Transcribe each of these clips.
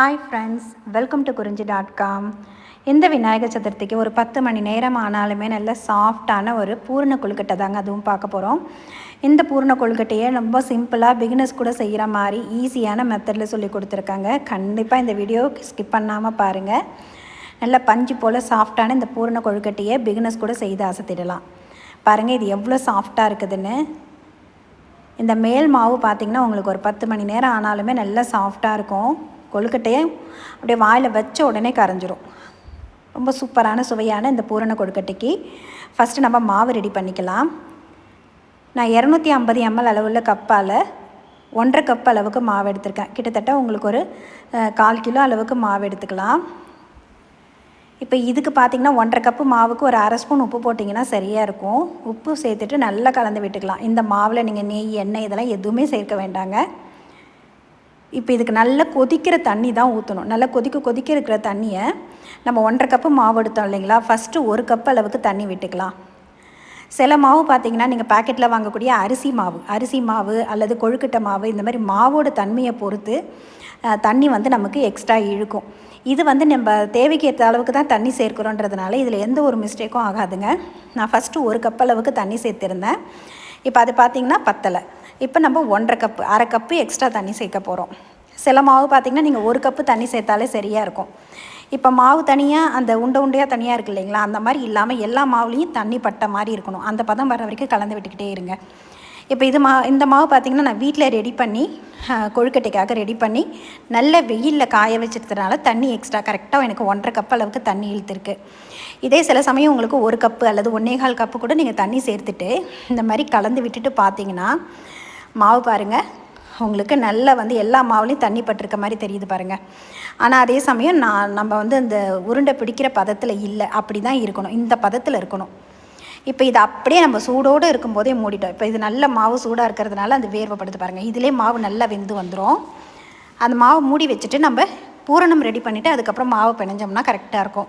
Hi friends welcome to Kurinji dot com இந்த விநாயகர் சதுர்த்திக்கு ஒரு பத்து மணி நேரம் ஆனாலுமே நல்ல சாஃப்டான ஒரு பூர்ண கொழுக்கட்டை தாங்க அதுவும் பார்க்க போகிறோம் இந்த பூர்ண கொழுக்கட்டையை ரொம்ப சிம்பிளாக பிகினஸ் கூட செய்கிற மாதிரி ஈஸியான மெத்தடில் சொல்லி கொடுத்துருக்காங்க. கண்டிப்பாக இந்த வீடியோ ஸ்கிப் பண்ணாமல் பாருங்கள் நல்ல பஞ்சு போல் சாஃப்டான இந்த பூர்ண கொழுக்கட்டையை பிகினஸ் கூட செய்து அசத்திடலாம். பாருங்கள் இது எவ்வளோ சாஃப்டாக இருக்குதுன்னு. இந்த மேல் மாவு பார்த்திங்கன்னா உங்களுக்கு ஒரு பத்து மணி நேரம் ஆனாலுமே நல்லா சாஃப்டாக இருக்கும். கொழுக்கட்டையை அப்படியே வாயில் வச்ச உடனே கரைஞ்சிரும். ரொம்ப சூப்பரான சுவையான இந்த பூரண கொழுக்கட்டைக்கு. ஃபஸ்ட்டு நம்ம மாவு ரெடி பண்ணிக்கலாம். நான் இரநூத்தி ஐம்பது எம்எல் அளவுள்ள கப்பால் ஒன்றரை கப் அளவுக்கு மாவு எடுத்திருக்கேன். கிட்டத்தட்ட உங்களுக்கு ஒரு கால் கிலோ அளவுக்கு மாவு எடுத்துக்கலாம். இப்போ இதுக்கு பார்த்தீங்கன்னா ஒன்றரை கப்பு மாவுக்கு ஒரு அரை ஸ்பூன் உப்பு போட்டிங்கன்னா சரியாக இருக்கும். உப்பு சேர்த்துட்டு நல்லா கலந்து விட்டுக்கலாம். இந்த மாவில் நீங்கள் நெய் எண்ணெய் இதெல்லாம் எதுவுமே சேர்க்க வேண்டாங்க. இப்போ இதுக்கு நல்லா கொதிக்கிற தண்ணி தான் ஊற்றணும் நல்லா கொதிக்க கொதிக்க இருக்கிற தண்ணியை நம்ம ஒன்றரை கப்பு மாவு எடுத்தோம் இல்லைங்களா? ஃபஸ்ட்டு ஒரு கப் அளவுக்கு தண்ணி விட்டுக்கலாம். சில மாவு பார்த்தீங்கன்னா நீங்கள் பாக்கெட்டில் வாங்கக்கூடிய அரிசி மாவு அரிசி மாவு அல்லது கொழுக்கட்டை மாவு இந்த மாதிரி மாவோட தன்மையை பொறுத்து தண்ணி வந்து நமக்கு எக்ஸ்ட்ரா இழுக்கும். இது வந்து நம்ம தேவைக்கு ஏற்ற அளவுக்கு தான் தண்ணி சேர்க்குறோன்றதுனால இதில் எந்த ஒரு மிஸ்டேக்கும் ஆகாதுங்க. நான் ஃபஸ்ட்டு ஒரு கப் அளவுக்கு தண்ணி சேர்த்துருந்தேன். இப்போ அது பார்த்தீங்கன்னா பத்தலை. இப்போ நம்ம ஒன்றரை கப்பு அரை கப்பு எக்ஸ்ட்ரா தண்ணி சேர்க்க போகிறோம் சில மாவு பார்த்திங்கன்னா நீங்கள் ஒரு கப்பு தண்ணி சேர்த்தாலே சரியாக இருக்கும். இப்போ மாவு தனியாக அந்த உண்டை உண்டையாக தனியாக இருக்கு இல்லைங்களா? அந்த மாதிரி இல்லாமல் எல்லா மாவுலேயும் தண்ணி பட்ட மாதிரி இருக்கணும். அந்த பதம் வர வரைக்கும் கலந்து விட்டுக்கிட்டே இருங்க. இப்போ இது மா இந்த மாவு பார்த்திங்கன்னா நான் வீட்டில் ரெடி பண்ணி கொழுக்கட்டைக்காக ரெடி பண்ணி நல்ல வெயிலில் காய வச்சுருக்கிறதுனால தண்ணி எக்ஸ்ட்ரா கரெக்டாக எனக்கு ஒன்றரை கப் அளவுக்கு தண்ணி இழுத்துருக்கு. இதே சில சமயம் உங்களுக்கு ஒரு கப்பு அல்லது ஒன்றே கால் கப்பு கூட நீங்கள் தண்ணி சேர்த்துட்டு இந்த மாதிரி கலந்து விட்டுட்டு பார்த்தீங்கன்னா மாவு பாருங்கள் உங்களுக்கு நல்லா வந்து எல்லா மாவுலேயும் தண்ணி பட்டிருக்க மாதிரி தெரியுது பாருங்கள் ஆனால் அதே சமயம் நான் நம்ம வந்து அந்த உருண்டை பிடிக்கிற பதத்தில் இல்லை அப்படி தான் இருக்கணும். இந்த பதத்தில் இருக்கணும். இப்போ இது அப்படியே நம்ம சூடோடு இருக்கும்போதே மூடிட்டோம். இப்போ இது நல்ல மாவு சூடாக இருக்கிறதுனால அந்த வேர்வைப்படுது பாருங்கள் இதிலே மாவு நல்லா வெந்து வந்துடும் அந்த மாவு மூடி வச்சுட்டு நம்ம பூரணம் ரெடி பண்ணிவிட்டு அதுக்கப்புறம் மாவு பிணைஞ்சோம்னா கரெக்டாக இருக்கும்.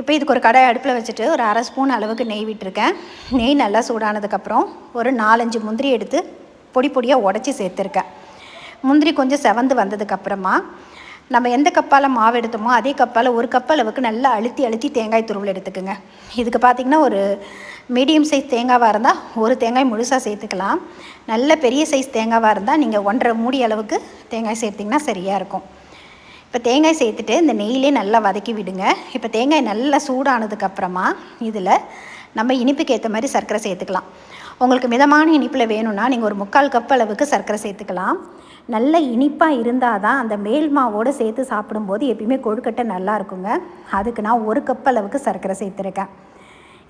இப்போ இதுக்கு ஒரு கடை அடுப்பில் வச்சுட்டு ஒரு அரை ஸ்பூன் அளவுக்கு நெய் விட்டுருக்கேன். நெய் நல்லா சூடானதுக்கப்புறம் ஒரு நாலஞ்சு முந்திரி எடுத்து பொடி பொடியாக உடச்சி சேர்த்துருக்கேன். முந்திரி கொஞ்சம் செவந்து வந்ததுக்கப்புறமா நம்ம எந்த கப்பால் மாவு எடுத்தோமோ அதே கப்பால் ஒரு கப் அளவுக்கு நல்லா அழுத்தி அழுத்தி தேங்காய் துருவல் எடுத்துக்கோங்க. இதுக்கு பார்த்திங்கன்னா ஒரு மீடியம் சைஸ் தேங்காவாக இருந்தால் ஒரு தேங்காய் முழுசாக சேர்த்துக்கலாம். நல்ல பெரிய சைஸ் தேங்காவாக இருந்தால் நீங்கள் ஒன்றரை மூடி அளவுக்கு தேங்காய் சேர்த்திங்கன்னா சரியாக இருக்கும். இப்போ தேங்காய் சேர்த்துட்டு இந்த நெய்யிலே நல்லா வதக்கி விடுங்க. இப்போ தேங்காய் நல்லா சூடானதுக்கப்புறமா இதில் நம்ம இனிப்புக்கு ஏற்ற மாதிரி சர்க்கரை சேர்த்துக்கலாம். உங்களுக்கு மிதமான இனிப்பில் வேணும்னா நீங்கள் ஒரு முக்கால் கப் அளவுக்கு சர்க்கரை சேர்த்துக்கலாம். நல்ல இனிப்பாக இருந்தால் தான் அந்த மேல் மாவோடு சேர்த்து சாப்பிடும்போது எப்பயுமே கொழுக்கட்டை நல்லா இருக்குங்க. அதுக்கு நான் ஒரு கப் அளவுக்கு சர்க்கரை சேர்த்துருக்கேன்.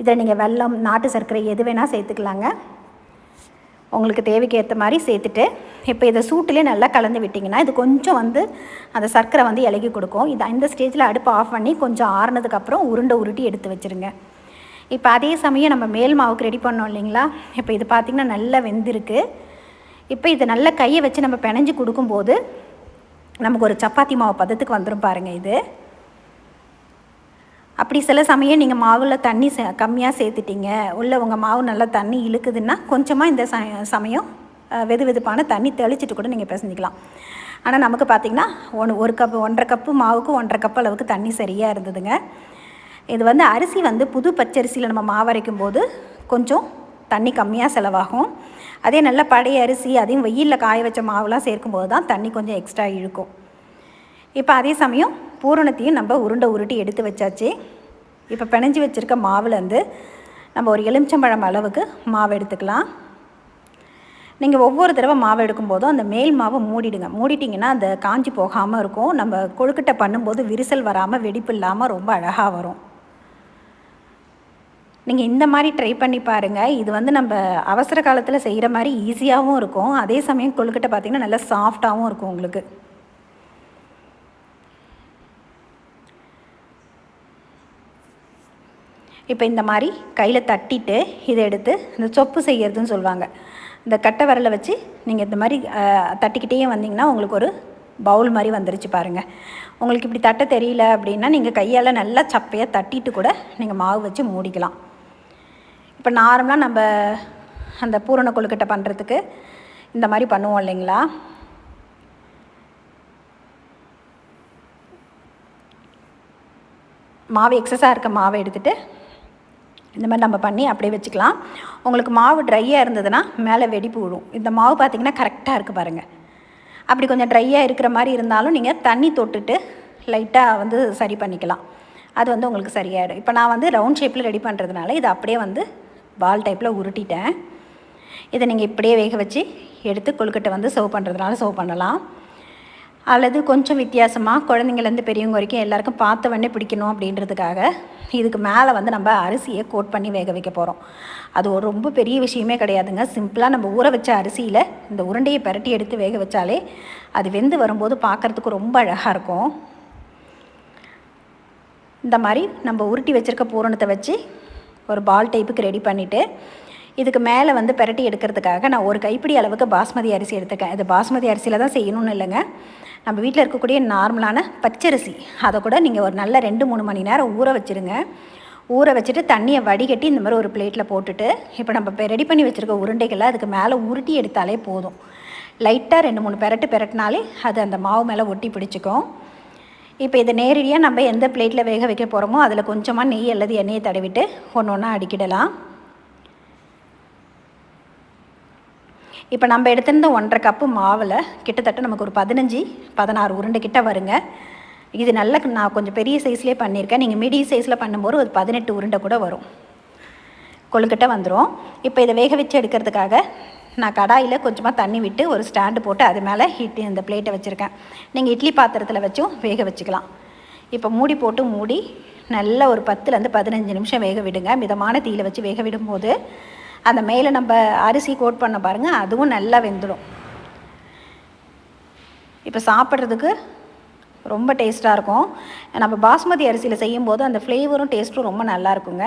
இதில் நீங்கள் வெல்லம் நாட்டு சர்க்கரை எது வேணால் சேர்த்துக்கலாங்க. உங்களுக்கு தேவைக்கு ஏற்ற மாதிரி சேர்த்துட்டு இப்போ இதை சூட்டிலே நல்லா கலந்து விட்டிங்கன்னா இது கொஞ்சம் வந்து அந்த சர்க்கரை வந்து இலகி கொடுக்கும். இது இந்த ஸ்டேஜில் அடுப்பு ஆஃப் பண்ணி கொஞ்சம் ஆறுனதுக்கப்புறம் உருண்டை உருட்டி எடுத்து வச்சுருங்க. இப்போ அதே சமயம் நம்ம மேல் மாவுக்கு ரெடி பண்ணோம் இல்லைங்களா? இப்போ இது பார்த்திங்கன்னா நல்லா வெந்திருக்கு. இப்போ இதை நல்ல கையை வச்சு நம்ம பிணைஞ்சு கொடுக்கும்போது நமக்கு ஒரு சப்பாத்தி மாவு பதத்துக்கு வந்துடும் பாருங்கள் இது. அப்படி சில சமயம் நீங்கள் மாவில் தண்ணி சே கம்மியாக சேர்த்துட்டீங்க. உள்ள உங்கள் மாவு நல்லா தண்ணி இழுக்குதுன்னா கொஞ்சமாக இந்த ச சமயம் வெது வெதுப்பான தண்ணி தெளிச்சிட்டு கூட நீங்கள் பிசைஞ்சிக்கலாம். ஆனால் நமக்கு பார்த்திங்கன்னா ஒன்று ஒரு கப்பு ஒன்றரை கப்பு மாவுக்கு ஒன்றரை கப் அளவுக்கு தண்ணி சரியாக இருந்ததுங்க. இது வந்து அரிசி வந்து புது பச்சரிசியில் நம்ம மாவு அரைக்கும் போது கொஞ்சம் தண்ணி கம்மியாக செலவாகும். அதே நல்ல பழைய அரிசி அதையும் வெயிலில் காய வச்ச மாவுலாம் சேர்க்கும்போது தான் தண்ணி கொஞ்சம் எக்ஸ்ட்ரா இழுக்கும். இப்போ அதே சமயம் பூரணத்தையும் நம்ம உருண்டை உருட்டி எடுத்து வச்சாச்சு. இப்போ பிணைஞ்சி வச்சுருக்க மாவுலேருந்து நம்ம ஒரு எலுமிச்சம்பழம் அளவுக்கு மாவு எடுத்துக்கலாம். நீங்கள் ஒவ்வொரு தடவை மாவு எடுக்கும்போதும் அந்த மேல் மாவை மூடிடுங்க. மூடிட்டிங்கன்னா அந்த காஞ்சி போகாமல் இருக்கும். நம்ம கொழுக்கட்டை பண்ணும்போது விரிசல் வராமல் வெடிப்பு இல்லாமல் ரொம்ப அழகாக வரும். நீங்கள் இந்த மாதிரி ட்ரை பண்ணி பாருங்கள் இது வந்து நம்ம அவசர காலத்தில் செய்கிற மாதிரி ஈஸியாகவும் இருக்கும். அதே சமயம் கொழுக்கட்டை பார்த்திங்கன்னா நல்லா சாஃப்டாகவும் இருக்கும் உங்களுக்கு. இப்போ இந்த மாதிரி கையில் தட்டிட்டு இதை எடுத்து இந்த சொப்பு செய்கிறதுன்னு சொல்லுவாங்க. இந்த கட்டை விரலை வச்சு நீங்கள் இந்த மாதிரி தட்டிக்கிட்டே வந்தீங்கன்னா உங்களுக்கு ஒரு பவுல் மாதிரி வந்துருச்சு பாருங்கள் உங்களுக்கு இப்படி தட்ட தெரியல அப்படின்னா நீங்கள் கையால் நல்லா சப்பையாக தட்டிட்டு கூட நீங்கள் மாவு வச்சு மூடிக்கலாம். இப்போ நார்மலாக நம்ம அந்த பூரண கொழுக்கட்டை பண்ணுறதுக்கு இந்த மாதிரி பண்ணுவோம் இல்லைங்களா? மாவு எக்ஸஸாக இருக்க மாவை எடுத்துகிட்டு இந்த மாதிரி நம்ம பண்ணி அப்படியே வச்சுக்கலாம். உங்களுக்கு மாவு ட்ரையாக இருந்ததுன்னா மேலே வெடிப்பு விடும் இந்த மாவு பார்த்திங்கன்னா கரெக்டாக இருக்குது பாருங்கள் அப்படி கொஞ்சம் ட்ரையாக இருக்கிற மாதிரி இருந்தாலும் நீங்கள் தண்ணி தொட்டுட்டு லைட்டாக வந்து சரி பண்ணிக்கலாம். அது வந்து உங்களுக்கு சரியாயிடும். இப்போ நான் வந்து ரவுண்ட் ஷேப்பில் ரெடி பண்ணுறதுனால இது அப்படியே வந்து பால் டைப்பில் உருட்டிட்டேன். இதை நீங்கள் இப்படியே வேக வச்சு எடுத்து கொழுக்கட்டை வந்து சர்வ் பண்ணுறதுனால சர்வ் பண்ணலாம். அல்லது கொஞ்சம் வித்தியாசமாக குழந்தைங்கள்லேருந்து பெரியவங்க வரைக்கும் எல்லாருக்கும் பார்த்த உடனே பிடிக்கணும் அப்படின்றதுக்காக இதுக்கு மேலே வந்து நம்ம அரிசியை கோட் பண்ணி வேக வைக்க போகிறோம் அது ஒரு ரொம்ப பெரிய விஷயமே கிடையாதுங்க. சிம்பிளாக நம்ம ஊற வச்ச அரிசியில் இந்த உருண்டையை பரட்டி எடுத்து வேக வச்சாலே அது வெந்து வரும்போது பார்க்குறதுக்கு ரொம்ப அழகாக இருக்கும். இந்த மாதிரி நம்ம உருட்டி வச்சுருக்க பூரணத்தை வச்சு ஒரு பால் டைப்புக்கு ரெடி பண்ணிவிட்டு இதுக்கு மேலே வந்து பெரட்டி எடுக்கிறதுக்காக நான் ஒரு கைப்பிடி அளவுக்கு பாஸ்மதி அரிசி எடுத்துக்கேன். இது பாஸ்மதி அரிசியில் தான் செய்யணும்னு இல்லைங்க. நம்ம வீட்டில் இருக்கக்கூடிய நார்மலான பச்சரிசி அதை கூட நீங்கள் ஒரு நல்ல ரெண்டு மூணு மணி நேரம் ஊற வச்சுருங்க. ஊற வச்சுட்டு தண்ணியை வடிகட்டி இந்த மாதிரி ஒரு பிளேட்டில் போட்டுட்டு இப்போ நம்ம இப்போ ரெடி பண்ணி வச்சுருக்க உருண்டைகளை அதுக்கு மேலே உருட்டி எடுத்தாலே போதும். லைட்டாக ரெண்டு மூணு பெரட்டு பெரட்டினாலே அது அந்த மாவு மேலே ஒட்டி பிடிச்சிக்கும். இப்போ இதை நேரடியாக நம்ம எந்த பிளேட்டில் வேக வைக்க போகிறோமோ அதில் கொஞ்சமாக நெய் அல்லது எண்ணெயை தடவிட்டு ஒன்று ஒன்றா அடிக்கிடலாம். இப்போ நம்ம எடுத்திருந்த ஒன்றரை கப்பு மாவில் கிட்டத்தட்ட நமக்கு ஒரு பதினஞ்சு பதினாறு உருண்டை கிட்ட வருங்க. இது நல்ல நான் கொஞ்சம் பெரிய சைஸ்லேயே பண்ணியிருக்கேன். நீங்கள் மீடியம் சைஸில் பண்ணும்போது ஒரு பதினெட்டு உருண்டை கூட வரும். கொழுக்கட்டை வந்துடும் இப்போ இதை வேக வச்சு எடுக்கிறதுக்காக நான் கடாயில் கொஞ்சமாக தண்ணி விட்டு ஒரு ஸ்டாண்டு போட்டு அது மேலே இட்லி இந்த பிளேட்டை வச்சுருக்கேன். நீங்கள் இட்லி பாத்திரத்தில் வச்சும் வேக வச்சுக்கலாம். இப்போ மூடி போட்டு மூடி நல்ல ஒரு பத்துலேருந்து பதினஞ்சு நிமிஷம் வேக விடுங்க. மிதமான தீயில் வச்சு வேக விடும்போது அந்த மேலே நம்ம அரிசி கோட் பண்ண பாருங்கள் அதுவும் நல்லா வெந்துடும். இப்போ சாப்பிட்றதுக்கு ரொம்ப டேஸ்ட்டாக இருக்கும். நம்ம பாஸ்மதி அரிசியில் செய்யும்போது அந்த ஃப்ளேவரும் டேஸ்ட்டும் ரொம்ப நல்லா இருக்குங்க.